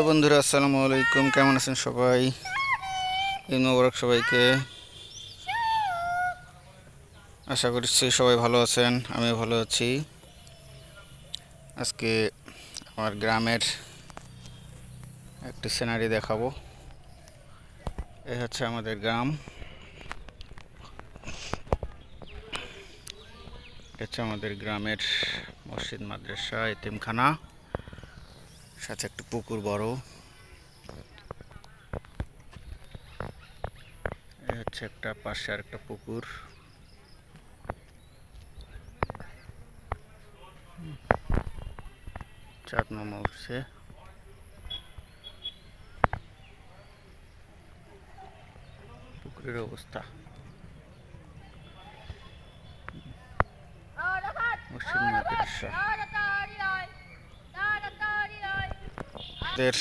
Hello বন্ধুরা, আসসালামু আলাইকুম। কেমন আছেন সবাই? ঈদ মোবারক সবাইকে। আশা করছি সবাই ভালো আছেন, আমিও ভালো আছি। আজকে আমার গ্রামের একটি সিনারি দেখাবো। এই হচ্ছে আমাদের গ্রাম। এটা হচ্ছে আমাদের গ্রামের মসজিদ, মাদ্রাসা, এতিমখানা। সাথে একটা পুকুর বড়। হচ্ছে একটা পাশে আর একটা পুকুর। চাঁদ মামা উঠছে। পুকুরের অবস্থা। মসজিদ মাদ্রাসা। আমাদের,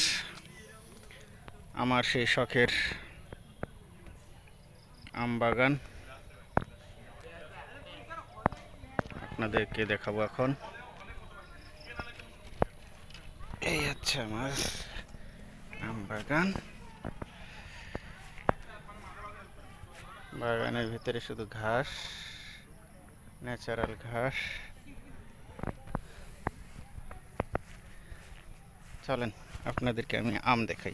আমার সেই শখের আম বাগান। আপনাদেরকে দেখাবো এখন। এই হচ্ছে আমার আম বাগান। বাগানের ভিতরে শুধু ঘাস, ন্যাচারাল ঘাস। চলেন। আপনাদেরকে আমি আম দেখাই।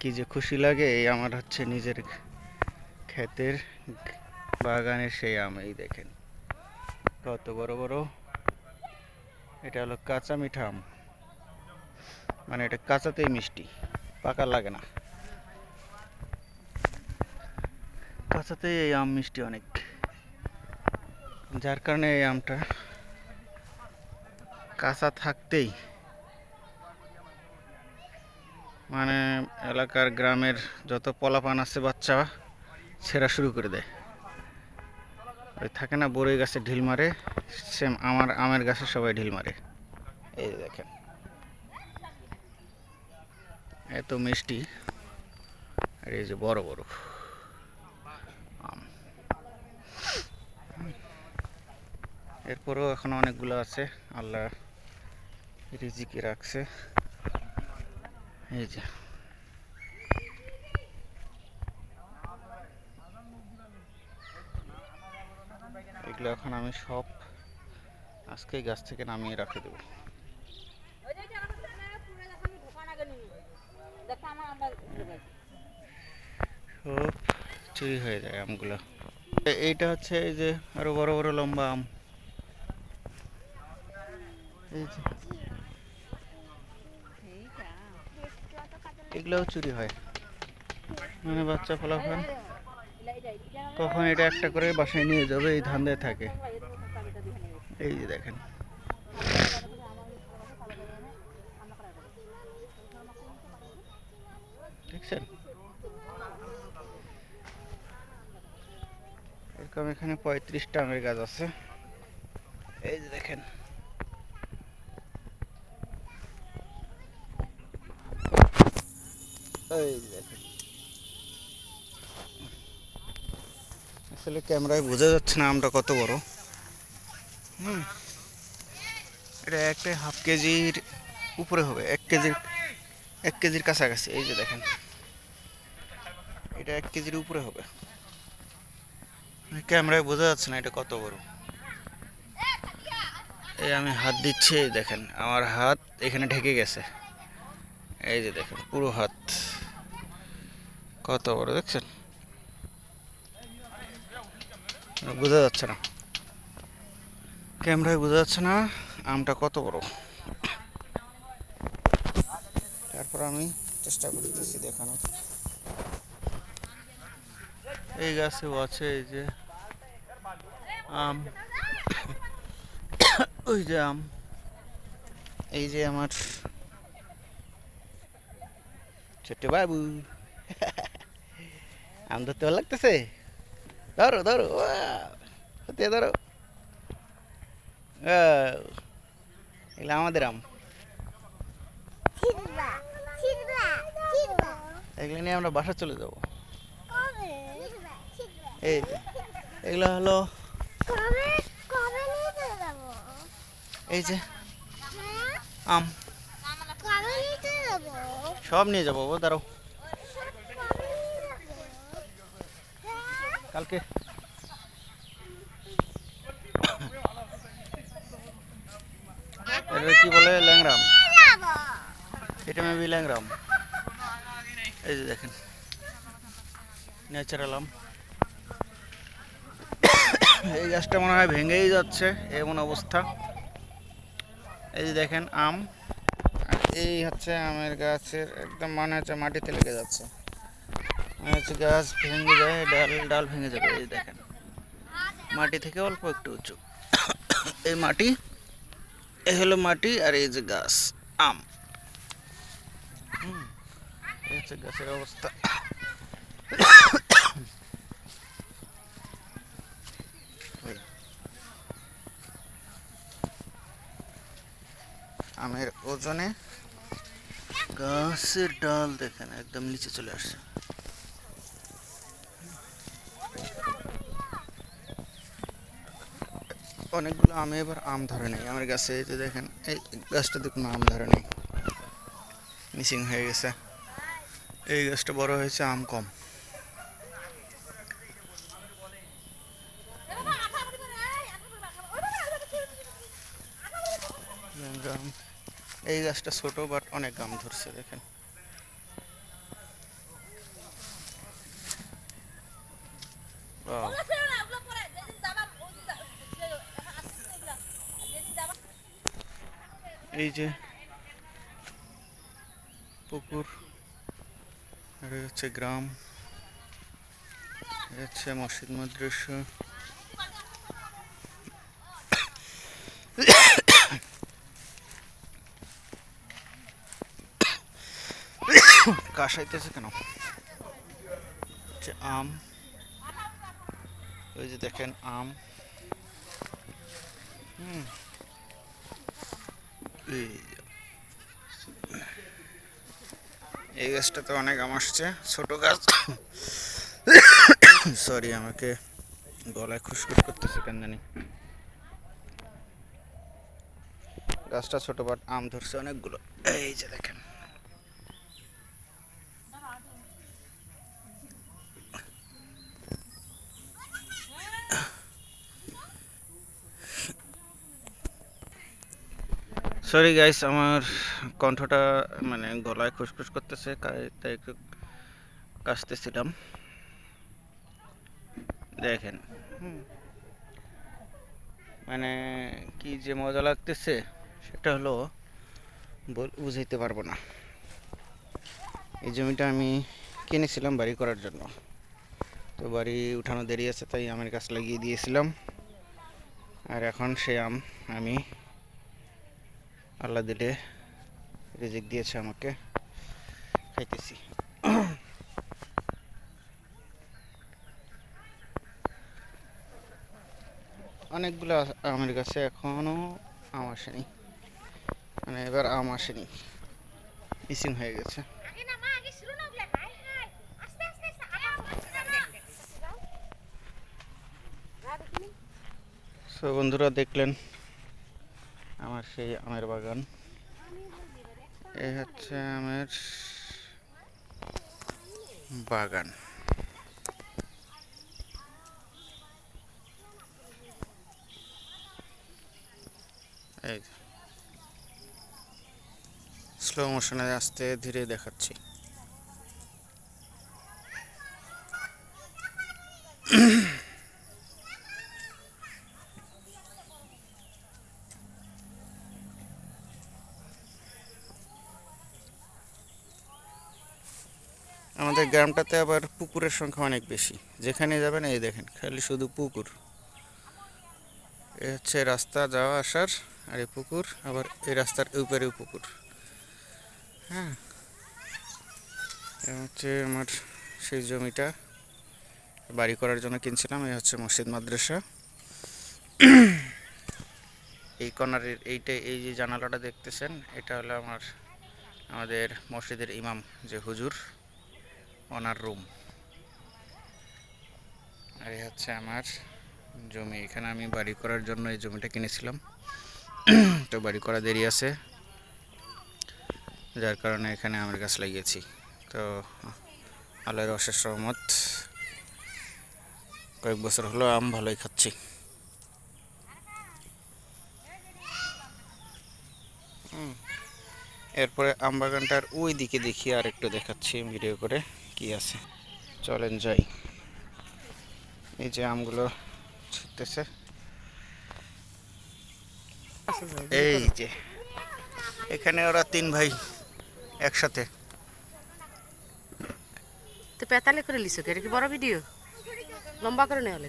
কি যে খুশি লাগে এই আমার হচ্ছে নিজের ক্ষেতের বাগানের সেই আম, এই দেখেন। কত বড় বড়। এটা হলো কাঁচা মিঠা আম। মানে এটা কাঁচাতেই মিষ্টি, পাকা লাগে না। কাঁচাতেই এই আম মিষ্টি অনেক। যার কারণে এই আমটা কাঁচা থাকতেই মানে এলাকার গ্রামের যত পলাপান আছে বাচ্চা, ছেঁড়া শুরু করে দেয়। ওই থাকে না বড়ই গাছে ঢিল মারে সেম আমার আমের গাছে সবাই ঢিল মারে। এই দেখেন। এত মিষ্টি। আর এই যে বড় বড় এরপরেও এখনও অনেকগুলো আছে। আল্লাহ রিজিকে রাখছে। এই যে। এগুলো এখন আমি সব আজকেই গাছ থেকে নামিয়ে রাখে দেবো। সব চুরি হয়ে যায় আমগুলো। এইটা হচ্ছে এই যে আরও বড় বড় লম্বা আম। এই যে। এগুলোও চুরি হয়। মানে বাচ্চা ফলাফল। কখন এটা একটা করে বাসায় নিয়ে যাবে, এই ধান্দায় থাকে। এই যে দেখেন। এরকম এখানে পঁয়ত্রিশটা আমের গাছ আছে। এই যে দেখেন। এই আসলে ক্যামেরায় বোঝা যাচ্ছে না আমটা কত বড়। হুম। এটা একটা হাফ কেজির উপরে হবে, এক কেজির এক কেজির কাছাকাছি, এই যে দেখেন। এটা এক কেজির উপরে হবে। ক্যামেরায় বোঝা যাচ্ছে না এটা কত বড়। এই আমি হাত দিচ্ছি দেখেন, আমার হাত এখানে ঢেকে গেছে। এই যে দেখেন, পুরো হাত। কত বড়, দেখছেন? বোঝা যাচ্ছে না। ক্যামেরায় বোঝা যাচ্ছে না, আমটা কত বড়। তারপর আমি চেষ্টা করতেছি দেখানোর। এই গাছেও আছে, এই যে আম। ওই যে আম। এই যে আমার ছোট্ট বাবু। আম ধরতে ভালো লাগতেছে? ধরো ধরো হতে ধরো। এগুলো আমাদের আম। এগুলো নিয়ে আমরা বাসা চলে যাব। এই এগুলো হলো এই যে আম। যাব যাব? সব নিয়ে যাব ও দাঁড়াও। কালকে। এটা কি বলে? ল্যাংরাম এটা মেবি ল্যাংরাম এই যে দেখেন। ন্যাচারাল আম। এই গাছটা মনে হয় ভেঙেই যাচ্ছে, এমন অবস্থা। এই যে দেখেন আম। এই হচ্ছে আমের গাছের একদম মনে হচ্ছে মাটিতে লেগে যাচ্ছে। গাছ ভেঙে যায়, ডাল ডাল ভেঙে যাবে, এই দেখেন। মাটি থেকে অল্প একটু উঁচু। এই মাটি এই হলো মাটি আর এই যে গাছ, আম। এই হচ্ছে গাছের অবস্থা। আমের ওজনে গাছের ডাল দেখেন, একদম নিচে চলে আসছে। অনেকগুলো আমে, এবার আম ধরে নেই। আমার গাছে এই যে দেখেন, এই গাছটাতে কোনো আম ধরে নেই। মিসিং হয়ে গেছে। এই গাছটা বড় হয়েছে, আম কম। এই গাছটা ছোট বাট অনেক আম ধরছে, দেখেন। এই যে পুকুর, আর হচ্ছে গ্রাম হচ্ছে মসজিদ মাদ্রাসা। কাশাইতেছে কেন? হচ্ছে আম ওই যে দেখেন আম। হুম। এই এই গাছটাতে অনেক আম আসছে, ছোটো গাছ। সরি আমাকে গলায় খুশখুশ করতেছে, কেন জানি। গাছটা ছোট বাট আম ধরছে অনেকগুলো। এই যে দেখেন। সরি গাইস আমার কণ্ঠটা মানে গলায় খুসখুস করতেছে, তাই একটু কাশতেছিলাম। দেখেন। মানে কি যে মজা লাগতেছে, সেটা হলো বুঝাইতে পারব না। এই জমিটা আমি কিনেছিলাম বাড়ি করার জন্য। তো বাড়ি উঠানো দেরি আছে, তাই আমের গাছ লাগিয়ে দিয়েছিলাম। আর এখন সে আম আমি আল্লাহ দিলে রিজিক দিয়েছে আমাকে। খাইতেছি। অনেকগুলো আমের গাছে এখনও আম আসেনি। মানে এবার আম আসেনি। মিসিং হয়ে গেছে। সো বন্ধুরা দেখলেন আমার সেই আমের বাগান। এ হচ্ছে আমের বাগান। এই স্লো মোশনে আসতে ধীরে দেখাচ্ছি আমাদের গ্রামটাতে আবার পুকুরের সংখ্যা অনেক বেশি। যেখানে যাবেন, এই দেখেন, খালি শুধু পুকুর। এ হচ্ছে রাস্তা যাওয়া, আসার, আর এই পুকুর, আবার এই রাস্তার উপরেও পুকুর। হ্যাঁ। হচ্ছে আমার সেই জমিটা। বাড়ি করার জন্য কিনছিলাম এই হচ্ছে মসজিদ, মাদ্রাসা। এই কর্নারের এইটা, এই যে জানালাটা দেখতেছেন, এটা হলো আমার, আমাদের মসজিদের ইমাম যে হুজুর। ওনার রুম আর এই হচ্ছে আমার জমি। এখানে আমি বাড়ি করার জন্য এই জমিটা কিনেছিলাম। তো বাড়ি করা দেরি আছে। যার কারণে এখানে আমের গাছ লাগিয়েছি। তো আল্লাহর অশেষ রহমত। কয়েক বছর হলো আম ভালোই খাচ্ছি। এরপরে আম বাগানটার ওই দিকে দেখি আর একটু দেখাচ্ছি ভিডিও করে। কি আছে? চলেন যাই। এই যে আমগুলো ছিটতেছে। এই যে, এখানে ওরা তিন ভাই একসাথে। তো পেতালে করে লিছো এটা কি বড় ভিডিও? লম্বা করে নেওয়া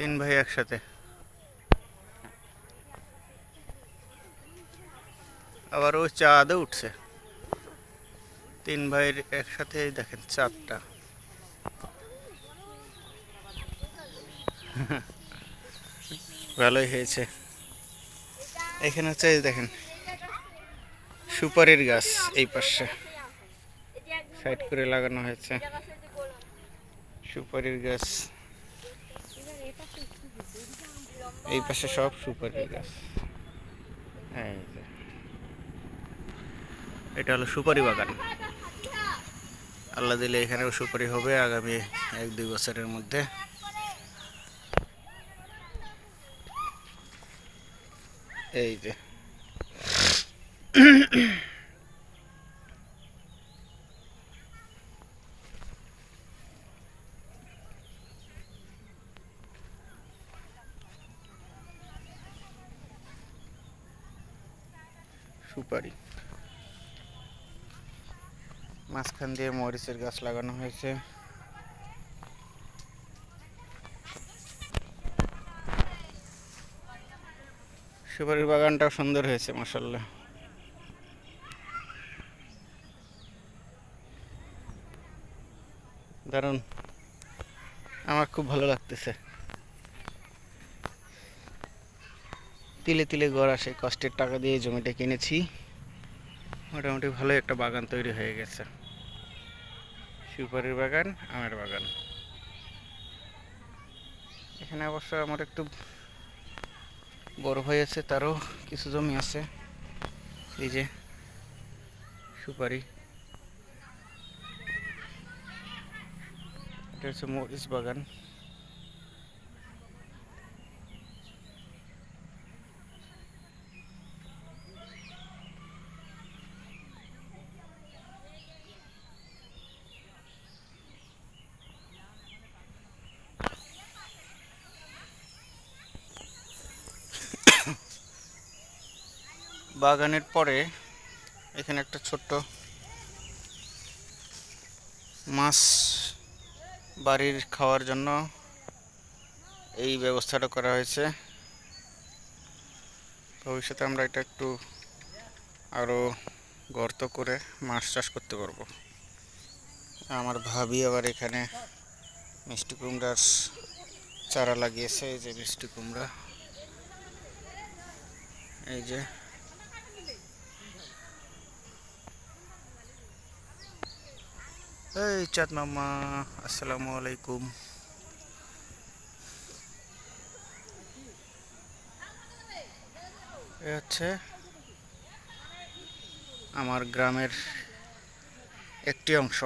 তিন ভাই একসাথে। আবার ওই চাঁদও উঠছে। তিন ভাইয়ের একসাথে দেখেন চাঁদটা। ভালোই হয়েছে। এখানে হচ্ছে দেখেন, সুপারির গাছ এই পাশে। সাইড করে লাগানো হয়েছে। সুপারির গাছ। এই পাশে সব সুপারি গাছ। এটা হলো সুপারি বাগান। আল্লাহ দিলে এখানেও সুপারি হবে আগামী এক, দুই বছরের মধ্যে। এই যে সুপারি মাঝখান দিয়ে মরিচের গাছ লাগানো হয়েছে। সুপারির বাগানটাও সুন্দর হয়েছে মাসাল্লাহ দারুণ। আমার খুব ভালো লাগতেছে। তিলে তিলে গড় আসে, কষ্টের টাকা দিয়ে জমিটা কিনেছি। মোটামুটি ভালো একটা বাগান তৈরি হয়ে গেছে। সুপারির বাগান, আমের বাগান। এখানে অবশ্য আমার একটু বড় হয়ে আছে তারও কিছু জমি আছে। এই যে সুপারি। এটা হচ্ছে মরিচ বাগান। বাগানের পরে এখানে একটা ছোট্ট মাছ বাড়ির খাওয়ার জন্য এই ব্যবস্থাটা করা হয়েছে। ভবিষ্যতে আমরা এটা একটু আরও গর্ত করে মাছ চাষ করতে পারব। আমার ভাবি আবার এখানে মিষ্টি কুমড়ার চারা লাগিয়েছে, এই যে মিষ্টি কুমড়া। এই যে এই চাঁদ মামা, আসসালামু আলাইকুম। এ হচ্ছে আমার গ্রামের একটি অংশ।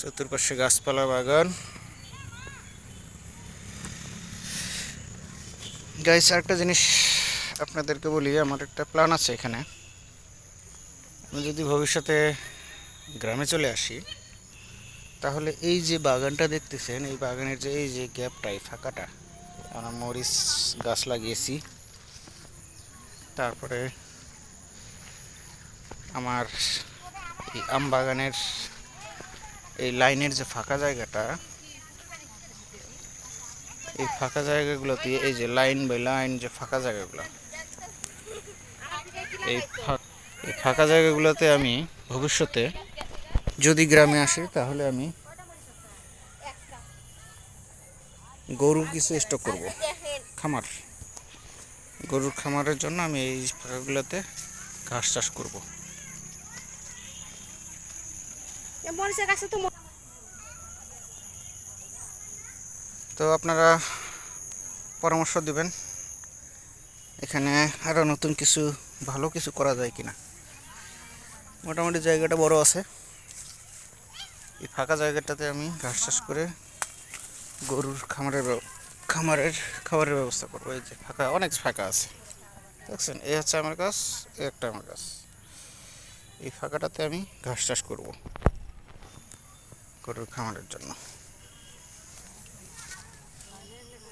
চতুর্পাশে গাছপালা বাগান। গাইস, আরেকটা জিনিস আপনাদেরকে বলি, আমার একটা প্ল্যান আছে এখানে। আমি যদি ভবিষ্যতে গ্রামে চলে আসি, তাহলে এই যে বাগানটা দেখতেছেন, এই বাগানের যে, এই যে গ্যাপটা এই ফাঁকাটা, আমরা মরিচ গাছ লাগিয়েছি। তারপরে আমার এই আম বাগানের এই লাইনের যে ফাঁকা জায়গাটা, এই ফাঁকা জায়গাগুলোতে, এই যে লাইন বাই লাইন যে ফাঁকা জায়গাগুলো এই এই ফাঁকা জায়গাগুলোতে আমি ভবিষ্যতে যদি গ্রামে আসি তাহলে আমি গরু কিছু স্টক করব। খামার। গরুর খামারের জন্য আমি এই ফাঁকাগুলোতে ঘাস চাষ করব। তো তো আপনারা পরামর্শ দিবেন। এখানে আরও নতুন কিছু ভালো কিছু করা যায় কিনা। মোটামুটি জায়গাটা বড় আছে। এই ফাঁকা জায়গাটাতে আমি ঘাস চাষ করে গরুর খামারের খামারের খাবারের ব্যবস্থা করব। এই যে ফাঁকা, অনেক ফাঁকা আছে। দেখছেন, এই হচ্ছে আমার গাছ, এই একটা আমার গাছ। এই ফাঁকাটাতে আমি ঘাস চাষ করব গরুর খামারের জন্য।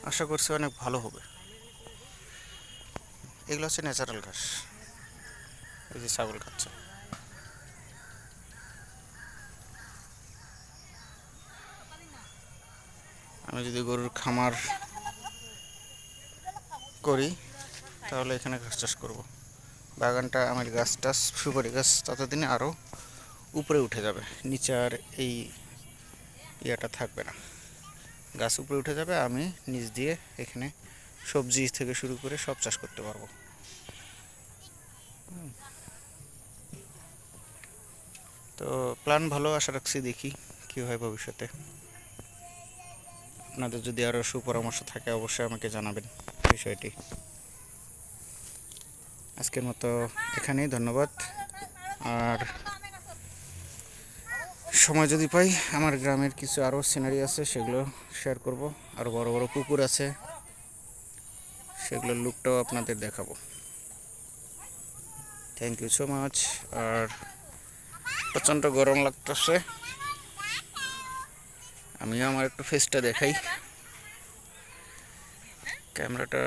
আশা করছি অনেক ভালো হবে। এগুলো হচ্ছে ন্যাচারাল ঘাস। এই যে ছাগল খাচ্ছে। আমি যদি গরুর খামার করি, তাহলে এখানে ঘাস চাষ করব। বাগানটা আমার গাছ টাছ, সুপারি গাছ ততদিনে আরও উপরে উঠে যাবে। নিচে আর এই ইয়াটা থাকবে না। গাছ উপরে উঠে যাবে, আমি নিচ দিয়ে এখানে সবজি থেকে শুরু করে সব চাষ করতে পারব। তো প্ল্যান ভালো, আশা রাখছি দেখি কী হয় ভবিষ্যতে। আপনাদের যদি আরও সুপরামর্শ থাকে, অবশ্যই আমাকে জানাবেন বিষয়টি। আজকের মতো এখানেই, ধন্যবাদ। আর সময় যদি পাই, আমার গ্রামের কিছু আরও সিনারি আছে, সেগুলো শেয়ার করব। আর বড় বড় পুকুর আছে, সেগুলোর লুকটাও আপনাদের দেখাবো। থ্যাংক ইউ সো মাচ আর প্রচণ্ড গরম লাগতেছে। আমিও আমার একটু ফেসটা দেখাই। ক্যামেরাটা